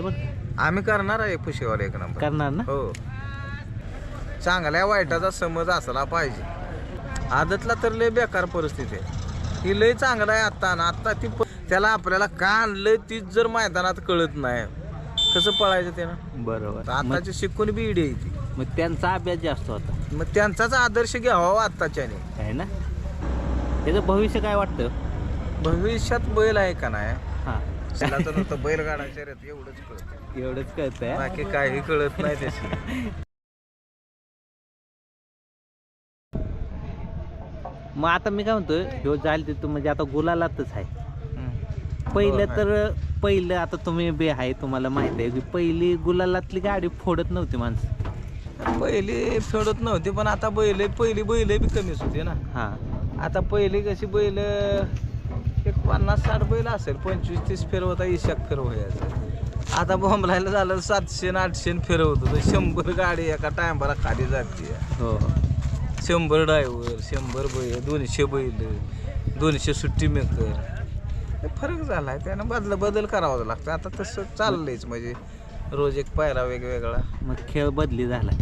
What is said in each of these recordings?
बघ. आम्ही करणार आहे पुशेवाला एक नंबर. करणार ना? हो. चांगल्या वाईटाचा समज असला पाहिजे. आदतला तर लय बेकार परिस्थिती आहे. ही लय चांगला आहे आत्ता ना आत्ता ती त्याला आपल्याला का आणलंय तीच जर मैदानात कळत नाही. कसं पळायचं त्यानं? बरोबर. तर मग आताची शिकून बी इडी आहे ती. मग त्यांचा अभ्यास जास्त होता. मग त्यांचाच आदर्श घ्यावा आत्ताच्याने. आहे ना? त्याचं भविष्य काय वाटतं? भविष्यात बैल आहे का नाही? हा. त्याला तर नुसतं बैलगाडा शर्यत एवढंच कळत. एवढंच कळतंय? बाकी काही कळत नाही त्याची. मग आता मी काय म्हणतोय ह्यो जाईल ते म्हणजे आता गुलालातच आहे. पहिलं हो, तर पहिलं आता तुम्ही बे आहे तुम्हाला माहीत आहे की पहिली गुलालातली गाडी फोडत नव्हती माणसं. पहिली फेडत नव्हती पण आता बैल पहिली बैल बी कमीच होती ना. हा. आता पहिली कशी बैल पन्नास साठ बैल असेल पंचवीस तीस फेर होता इशाक फेर व्हायचं आता बॉम्बलायला झालं सातशे आठशे फिरवत. होतं शंभर गाडी एका टायमाला खाली जाते. हो. शंभर ड्रायव्हर शंभर बैल दोनशे बैल दोनशे सुट्टी मेकर फरक झाला आहे त्यानं बदल बदल करावा लागतं. आता तसं चाललंयच म्हणजे रोज एक पायरा वेगवेगळा. मग खेळ बदली झाला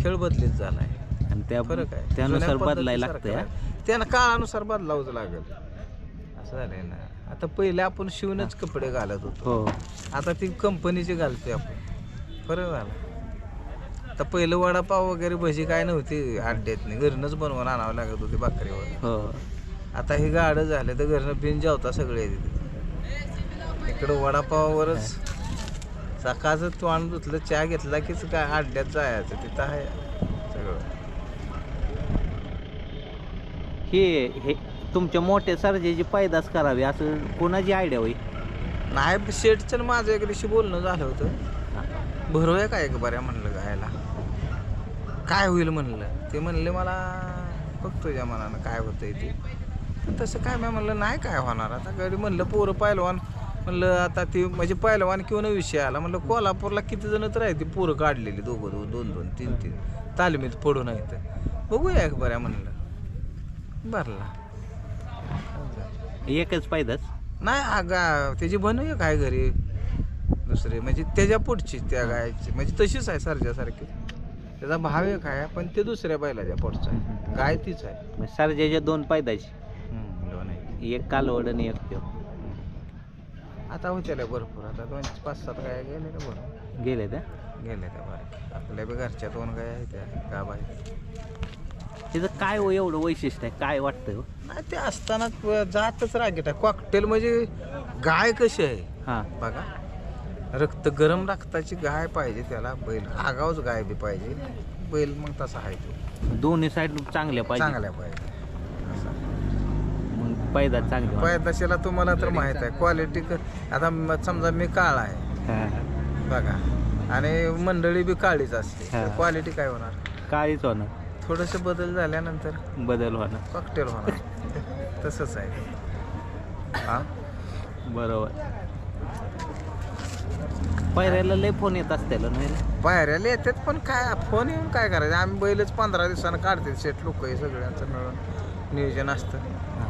खेळ बदलीत झाला आहे आणि त्या फरक आहे. त्यानुसार बदलायला. नाही. त्यानं काळानुसार बदलावंच लागेल. असं झालंय ना आता पहिले आपण शिवूनच कपडे घालत होतो. हो. आता ती कंपनीचे घालतोय आपण. फरक झाला. आता पहिलं वडापाव वगैरे भजी काय नव्हती अड्ड्यातनी घरनंच बनवून आणावं लागत होती भाकरीवर. हो. आता हे गाडं झाले तर घरनं बिन जेवता सगळे इकडं वडापावावरच सकाळचं तोंड धुतलं चहा घेतला कीच काय अड्ड्यात जायचं तिथं आहे सगळं. हे हे तुमच्या मोठ्या सर्जेची पैदास करावी असं कोणाची आयडिया होई नाही शेटचं माझं एक दिवशी बोलणं झालं होतं. भरूया काय एक बऱ्या म्हणलं गायला? काय होईल म्हणलं? ते म्हणले मला बघ तुझ्या मनानं काय होतंय ते. तसं काय मी म्हणलं नाही काय होणार? आता गडी म्हणलं पोरं पहिलवान म्हणलं आता ती म्हणजे पहिलवान किंवा विषय आला. म्हणलं कोल्हापूरला किती जण तर आहे ती पोरं काढलेली दोघं दोन दोन दोन तीन तीन. तालमीत पडून आहेत. बघूया एक बऱ्या म्हणलं. भरला. एकच पैदास नाही आगा त्याची बनवूया काय घरी? दुसरे म्हणजे त्याच्या पोटची त्या गायची. म्हणजे तशीच आहे सारख्यासारखी त्याचा भाव एक आहे पण ते दुसऱ्या बैलाच्या पोटचा आहे. गाय तीच आहे. सर्जेच्या दोन हम्म, दोन आहे. एक कालवड आणि एक त्यो. आता होत्याला भरपूर. आता दोन पाच सात गाय गेले का भरपूर. गेले त्या गेले त्या बरं आपल्या बी घरच्या दोन गाय आहेत त्या. गाव आहेत. तिचं काय हो एवढं वैशिष्ट्य आहे? काय वाटतं हो? नाही ते असताना जातच रागीट आहे. कॉकटेल म्हणजे गाय कशी आहे? हा. बघा. रक्त गरम रक्ताची गाय पाहिजे त्याला बैल. आगावच गाय बी पाहिजे. बैल मग तसा आहे तो. दोन्ही साईड चांगल्या पाहिजे. चांगल्या पाहिजे. मग पैदास चांगले होणार. पैदाशीला तुम्हाला तर माहीत आहे क्वालिटी आता म- समजा मी काळा आहे. हा. बघा. आणि मंडळी बी काळीच असते. हा. क्वालिटी काय होणार? काळीच होणार. थोडेसे बदल झाल्यानंतर बदल होणार. कॉकटेल होणार. तसंच आहे. हा? बरोबर. पहिल्याला लय फोन येत असतील नाही पायऱ्याला येतात पण काय फोन येऊन काय करायचं? आम्ही बैलच पंधरा दिवसानं काढते शेट लोक हे सगळ्यांचं मिळून नियोजन असतं.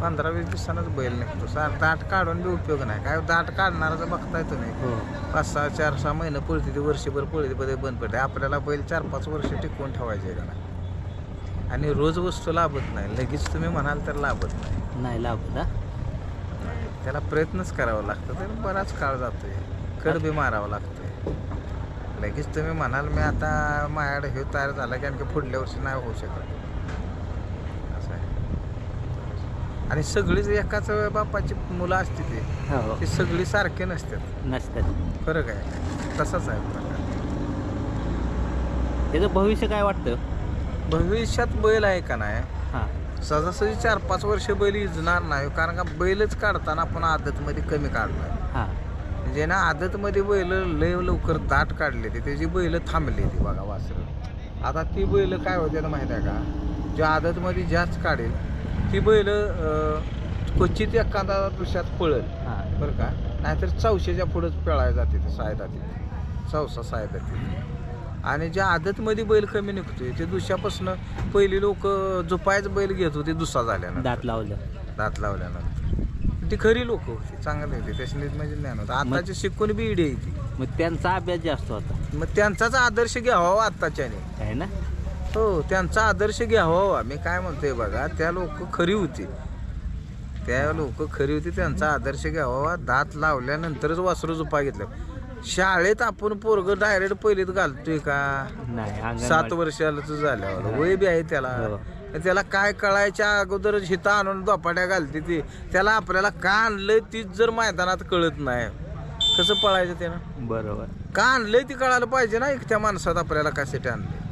पंधरा वीस दिवसानंच बैल निघतो. सार दाट काढून बी उपयोग नाही. काय दाट काढणाराचं बघताय तुम्ही हो. पाच सहा चार सहा महिने पळते ते वर्षभर पळते मध्ये बंद पडते. आपल्याला बैल चार पाच वर्ष टिकवून ठेवायचे का नाही? आणि रोज वस्तू लाभत नाही. लगेच तुम्ही म्हणाल तर लाभत नाही. नाही लागत हा? त्याला प्रयत्नच करावा लागतो. तर बराच काळ जातोय. कड बी मारावं लागतंय. लगेच तुम्ही म्हणाल मी आता माझ्याकडे हे तयार झाला की आणखी पुढल्या वर्षी नाही होऊ शकत. असं आहे. आणि सगळीच एकाच बापाची मुलं असते ते. हो. ती सगळी सारखे नसतात. नसतात. फरक आहे. तसाच आहे प्रकार. त्याचं भविष्य काय वाटतं? भविष्यात बैल आहे का नाही? हा. सहजासहजी चार पाच वर्ष बैल इजणार नाही कारण का बैलच काढताना आपण आदतमध्ये कमी काढलाय हा. म्हणजे ना आदतमध्ये बैल लय लवकर दाट काढले ते त्याची बैल थांबली ती बघा वासरं. आता ती बैल काय होते माहिती आहे का? ज्या आदतमध्ये जास्त काढेल ती बैल क्वचित एखादा दुसऱ्यात पळल. हा. बरं का? नाहीतर चौशेच्या पुढंच पिळायला जाते ते सायदा तिथे चौसा सायदा तिथे आणि ज्या आदतमध्ये बैल कमी निघतोय ते दुसऱ्यापासून पहिली लोक झोपायच बैल घेत होते दुसरा झाल्यानंतर. दात लावलं. दात लावल्यानंतर. ती खरी लोक होती चांगली होती त्याच्याने म्हणजे ज्ञान होतं. आताची शिकून बी इडी आहे ती. मग त्यांचा अभ्यास जास्त होता. मग त्यांचाच आदर्श घ्यावा आत्ताच्याने आहे ना? हो त्यांचा आदर्श घ्यावा. मी काय म्हणतोय बघा त्या लोक खरी होती. त्या लोक खरी होती त्यांचा आदर्श घ्यावा. दात लावल्यानंतरच वासरू झोपा घेतलं शाळेत आपण पोरग डायरेक्ट पहिलीत घालतोय का? नाही सात अंगणवाडी- वर्षाला झाल्यावर. वय बी आहे त्याला. हो. त्याला काय कळायच्या अगोदरच हिता आणून दोपाट्या घालते ती. त्याला आपल्याला का आणलंय तीच जर मैदानात कळत नाही. कसं पळायचं त्यानं? बरोबर. का आणलंय ती कळायला पाहिजे ना एक त्या माणसात आपल्याला कशासाठी आणले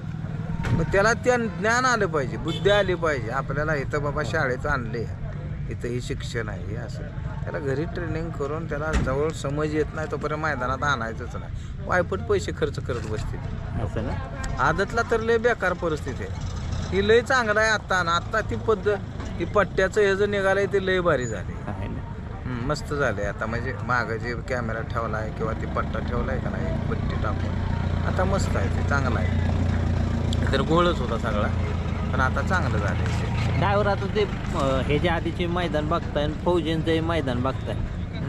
मग त्याला त्या ज्ञान आलं पाहिजे बुद्धी आली पाहिजे. आपल्याला इथं बाबा शाळेत आणले इथं हे शिक्षण आहे असं. त्याला घरी ट्रेनिंग करून त्याला जवळ समज येत नाही तोपर्यंत मैदानात आणायचंच नाही. वायपट पैसे खर्च करत बसतील. असं ना? आदतला तर लय बेकार परिस्थिती आहे. ही लय चांगलं आहे आत्ता ना आत्ता ती पद्धत ही पट्ट्याचं हे जर निघालंय ते लय भारी झाले. आहे मस्त झाले आता म्हणजे मागं जे कॅमेरा ठेवला आहे किंवा ती पट्टा ठेवला आहे का नाही पट्टी टाकून. आता मस्त आहे ते चांगलं आहे. तर गोळच होता सगळा. पण आता चांगलं झालं ड्रायव्हर आता ते अं, ह्याच्या आधीचे मैदान बघताय आणि फौजींचं मैदान बघताय.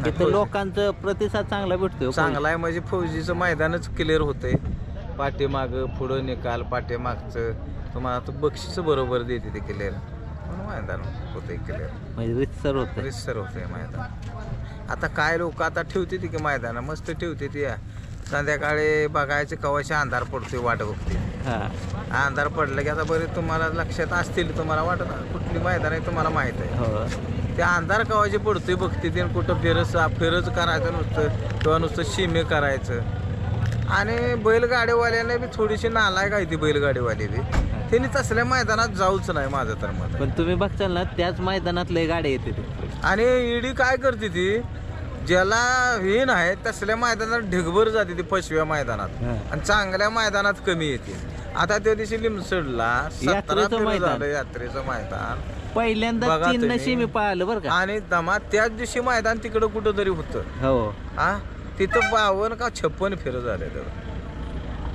तिथं फौजी- लोकांचं प्रतिसाद चांगला भेटतोय हो, चांगलं आहे म्हणजे फौजीचं मैदानच क्लिअर होतंय. पाठीमागं पुढं निकाल पाठीमागचं. तुम्हाला तर बक्षीस बरोबर देते ते क्लिअर मैदान होतंय क्लिअर म्हणजे रितसर होतं रिसर होतंय मैदान. आता काय लोक आता ठेवते ती की मैदान? मस्त ठेवते ती संध्याकाळी बघायचे कवाशी अंधार पडतोय वाट बघते हा. अंधार पडलं की आता बरे तुम्हाला लक्षात असतील तुम्हाला वाटत कुठली मैदान आहे तुम्हाला माहीत आहे. हो. ते अंधार कवाची पडतोय बघते ते कुठं फिरस फिरच करायचं नुसतं किंवा नुसतं शिमे करायचं. आणि बैलगाडीवाल्याने बी थोडीशी नालायक आहे ती बैलगाडीवाली बी. त्यांनी तसल्या मैदानात जाऊच नाही माझं तर मत पण तुम्ही बघताल ना त्याच मैदानात लय गाड्या येते ते आणि ईडी काय करते ती? ज्याला हे नाही तसल्या मैदानात ढिगभर जाते ती पशव्या मैदानात. हा. आणि चांगल्या मैदानात कमी येते. आता त्या दिवशी लिमसडला सतरा यात्रेचं मैदान. झालं यात्रेचं मैदान. पहिल्यांदा बघा तीन तुम्ही. नशी मी पाहिलं बरं का. आणि दमा त्याच दिवशी मैदान तिकडं कुठं तरी होतं. हो. हा तिथं बावन्न का छप्पन फेरं झाले तर.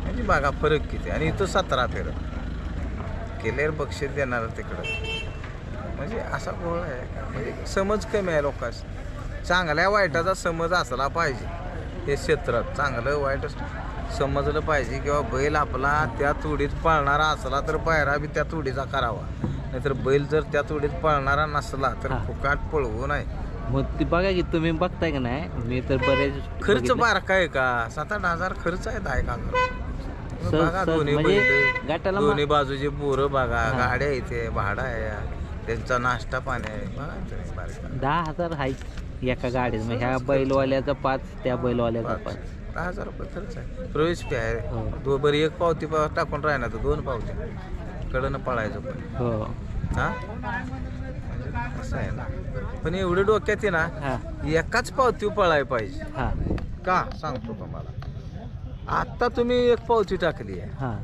म्हणजे बघा फरक किती. आणि इथं सतरा फेरं. केलेर बक्षीस देणार तिकडं. म्हणजे असा गोळ आहे. म्हणजे समज कमी आहे लोकांस चांगल्या वाईटाचा समज असला पाहिजे. हे क्षेत्रात चांगलं वाईट समजलं पाहिजे किंवा बैल आपला त्या तुडीत पळणारा असला तर पायरा बी त्या तुडीचा करावा. नाहीतर बैल जर त्या तुडीत पळणारा नसला तर. फुकाट पळवू नये. मग ती बघा की तुम्ही बघताय का नाही? मी तर बरेच खर्च. बारका आहे का? सात आठ हजार खर्च आहे दहा सहज दोन्ही म्हणजे दोन्ही बाजूचे बोरं बघा. गाड्या इथे भाडा आहे. त्यांचा नाश्ता पाणी आहे. बघा दहा हजार आहे. एका गाडीत. मग ह्या बैलवाल्याचा पाच त्या बैलवाल्याचा पाच. दहा हजार रुपये खर्च आहे. प्रवेश फी आहे. हो. दो बरं एक पावती पा- टाकून राहणार तर दोन पावत्या कडनं पळायचं पण. हो. हा? म्हणजे असं आहे ना. पण एवढं डोक्यात आहे ना हा. एकाच पावती पळायला पाहिजे. हा. का? सांगतो तुम्हाला. आता तुम्ही एक पावती टाकली आहे. हा.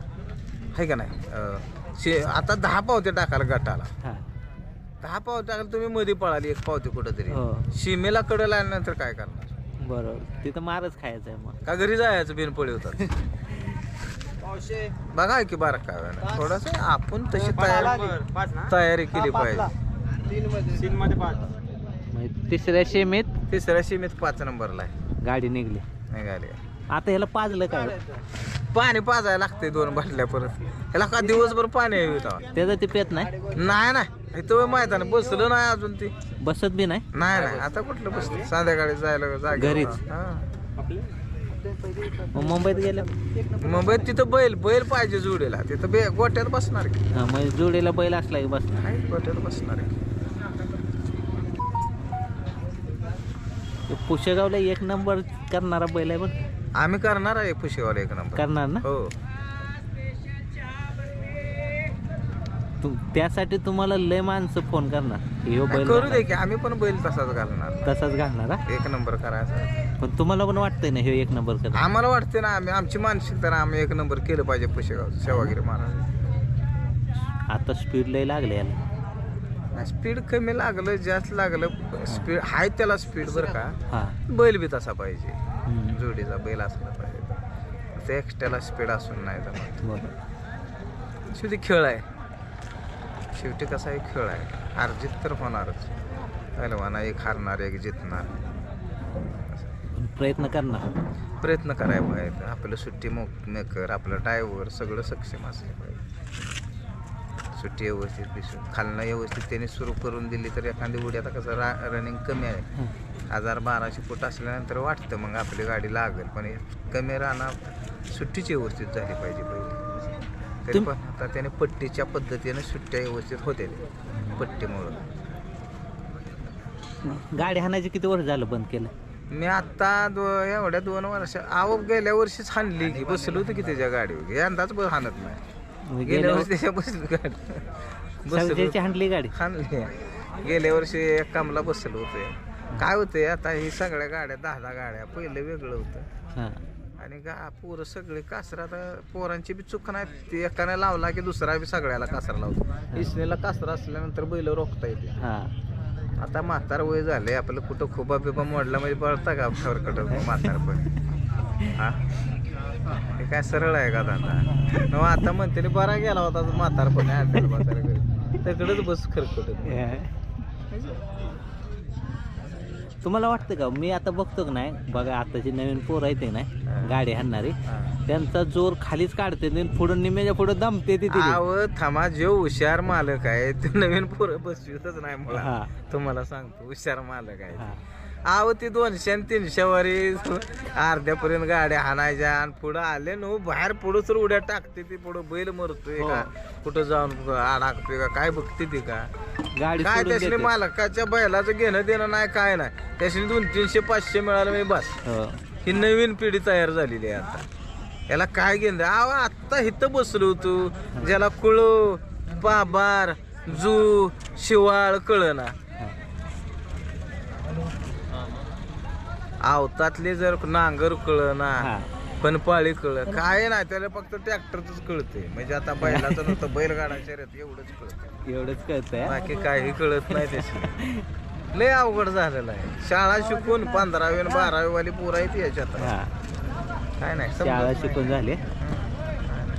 आहे का नाही? अं, शे आता दहा पावत्या टाकाल गटाला. हा. दहा पावत्या टाकाल तुम्ही मध्ये पळाली एक पावती कुठंतरी. हो. सीमेला कडे आल्यानंतर काय करणार? बरोबर. तिथं मारच खायचं आहे मग. का घरी जायचं बिनपळी होतात? बघा की बारा काय थोडस आपण तशी तयारी तयारी केली पाहिजे. म्हणजे तिसऱ्या शेमीत? तिसऱ्या सीमेत पाच नंबरला आहे. गाडी निघली. निघाली. आता ह्याला पाजलं काय? पाणी पाजायला लागते दोन बाटल्या परत. ह्याला का दिवसभर पाणी आहे इथं. त्याचं ते पेत नाही. नाही नाही. इथं मैदान बसलं नाही अजून ती. बसत बी नाही? नाही नाही. आता कुठलं बसलं संध्याकाळी जायला जागे घरीच. हा. मग मुंबईत गेल्या? मुंबईत तिथं बैल बैल पाहिजे जोडीला. तिथं बे गोट्यात बसणार की हा, म्हणजे जोडीला बैल असला की बस नाही गोट्यात बसणार पुशेगावला एक नंबर करणारा बैल आहे बघ. आम्ही करणार आहे पुशेवाला एक नंबर. करणार ना? हो. तु- त्यासाठी तुम्हाला लय माणसं फोन करणार. ह्यो बैल करू. दे की आम्ही पण बैल तसाच घालणार. तसाच घालणार हा? एक नंबर करायचा. पण तुम्हाला पण वाटतंय ना ह्यो एक नंबर कर आम्हाला वाटते ना आम्ही आमची मानसिकता ना आम्ही एक नंबर केलं पाहिजे पुशेगाव सेवागिरी महाराज. आता स्पीड लय लागले याला. स्पीड कमी लागलं जास्त लागलं स्पीड हाय त्याला स्पीड बरं का? बैल बी तसा पाहिजे. जोडीचा बैल असला पाहिजे. ते एक्स्ट्राला स्पीड असून नाही जमत. शेवटी खेळ आहे. शेवटी कसा एक खेळ आहे. अर्जित तर होणारच. पहिलवाना एक हारणार एक जितणार. प्रयत्न करणार. प्रयत्न करायला पाहिजे. आपलं सुट्टी मोक मेकर आपलं ड्रायव्हर सगळं सक्षम असलं पाहिजे. सुट्टी व्यवस्थित दिसून खालनं व्यवस्थित त्यांनी सुरू करून दिली तर एखादी उडी आता कसं रा रनिंग कमी आहे. हजार बाराशे फूट असल्यानंतर वाटतं मग आपली गाडी लागेल पण हे कमी राहणार सुट्टीची व्यवस्थित झाली पाहिजे पहिली. तरी पण आता त्याने पट्टीच्या पद्धतीने सुट्ट्या व्यवस्थित होते पट्टीमुळं. गाडी हाणायची किती वर्ष झालं बंद केलं? मी आता दो एवढ्या दोन वर्ष आव गेल्या वर्षीच हाणली. की बसलो होतो की त्याच्या गाडीवर. यंदाच हाणत नाही. गेल्या वर्षी त्याच्या बसली गाडी. बसलो. हाणली गाडी. हाणली. गेल्या वर्षी एक कामला बसलो होते. काय होतंय आता ही सगळ्या गाड्या दहा दहा गाड्या पहिलं वेगळं होतं. हां. आणि गा पोरं सगळे कासरा आता पोरांची बी चूक नाही. ती एकाने लावला की दुसरा बी सगळ्याला कासरा लावतो. इसनेला कासरा असल्यानंतर बैल रोखता येते. हां. आता म्हातार वय झालंय आपलं कुठं खोबा बिबा मोडला म्हणजे पळता का? फरकट म्हातार पण हा? हे काय सरळ आहे का दादा? आता म्हणते बरा गेला होता तो म्हातार पण तिकडेच बस खरकट तुम्हाला वाटतं का मी आता बघतो का नाही बघा आताची नवीन पोर आहेत ते नाही गाडी हाणणारी त्यांचा जोर खालीच काढते पुढं निम्याच्या पुढं दमते तिथे. थांबा जो हुशार मालक आहे ते नवीन पोरं बसवितच नाही मला. तुम्हाला सांगतो हुशार मालक आहे हा. आव ती दोनशे आणि तीनशे वारी. अर्ध्यापर्यंत गाड्या हाणायच्या आणि पुढं आले न बाहेर पुढं तर उड्या टाकते ती पुढं बैल मरतोय हो. का? कुठं जाऊन अडकतोय का? काय बघते ती का? गाडी काय देते. मालकाच्या बैलाचं घेणं देणं नाही काय नाही. त्यासनी दोन तीनशे पाचशे मिळालं मी बस. हो. ही नवीन पिढी तयार झालेली आहे आता. याला काय घेणं आव आत्ता इथं बसलो होतो. ज्याला कुळो बाबार जू शिवाळ कळना. आवतातले जर नांगर कळना हा. पण पाळी कळ काय नाही त्याला फक्त ट्रॅक्टरच कळते म्हणजे आता बैलाचं नव्हतं बैलगाडा शर्यत एवढंच कळतं एवढंच कळतंय? बाकी काही कळत नाही त्याची. लय अवघड झालेलं आहे. शाळा शिकून पंधरावी आणि बारावी वाली पोरं आहेत याच्यात. काय नाही शाळा शिकून झाली.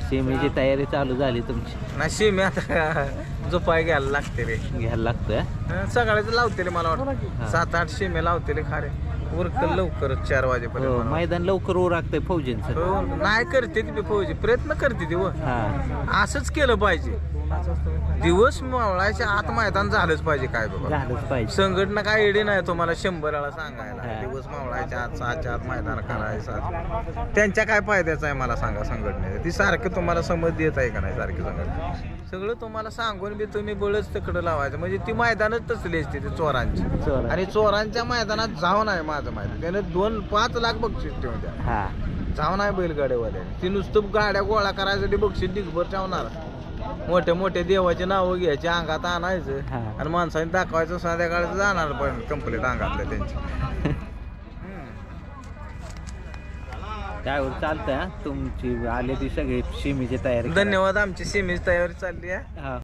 सेमीची तयारी चालू झाली तुमची? नशी मी आता झोपाय घ्यायला लागते रे. घ्यायला लागतोय? हं, सगळ्याच लावतेले मला. वाटतं. सात आठ शिमे लावतेले खारे. उरकल लवकरच चार वाजेपर्यंत हो. मैदान लवकर उरागतंय फौजींचं. हो, नाही करते ती फौजी. प्रयत्न करते ती व. हा. असंच केलं पाहिजे. दिवस मावळायच्या आत मैदान झालंच पाहिजे काय बाबा. झालंच पाहिजे. संघटना काय एडी नाही तुम्हाला शंभर वेळा सांगायला. हा. दिवस मावळायच्या आत सहाच्या आत मैदान करायचं त्यांच्या काय फायद्याचं आहे मला सांगा संघटनेचं? ती सारखं तुम्हाला समज देत आहे का नाही सारखी संघटना? सगळं तुम्हाला सांगून बी तुम्ही बळच तिकडं लावायचं. म्हणजे ती मैदानच तसली असते ती चोरांची. चोरा. आणि चोरांच्या मैदानात जाऊन आहे माझं माहिती त्याने दोन पाच लाख बक्षीस ठेवून द्या. हा. जाऊन आहे बैलगाड्यावाल्याने. ती नुसतं गाड्या गोळा करायसाठी बक्षीस डिगभर ठेवणार. मोठे मोठे देवाचे नावं घ्यायचे अंगात आणायचं हा. आणि माणसाने दाखवायचं संध्याकाळचं जाणार पण कंप्लीट अंगातलं त्यांची हम्म. त्यावर चालतंय हा तुमची आले ती सगळी शिमीची तयारी करा. धन्यवाद आमची सीमेची तयारी चालली आहे हा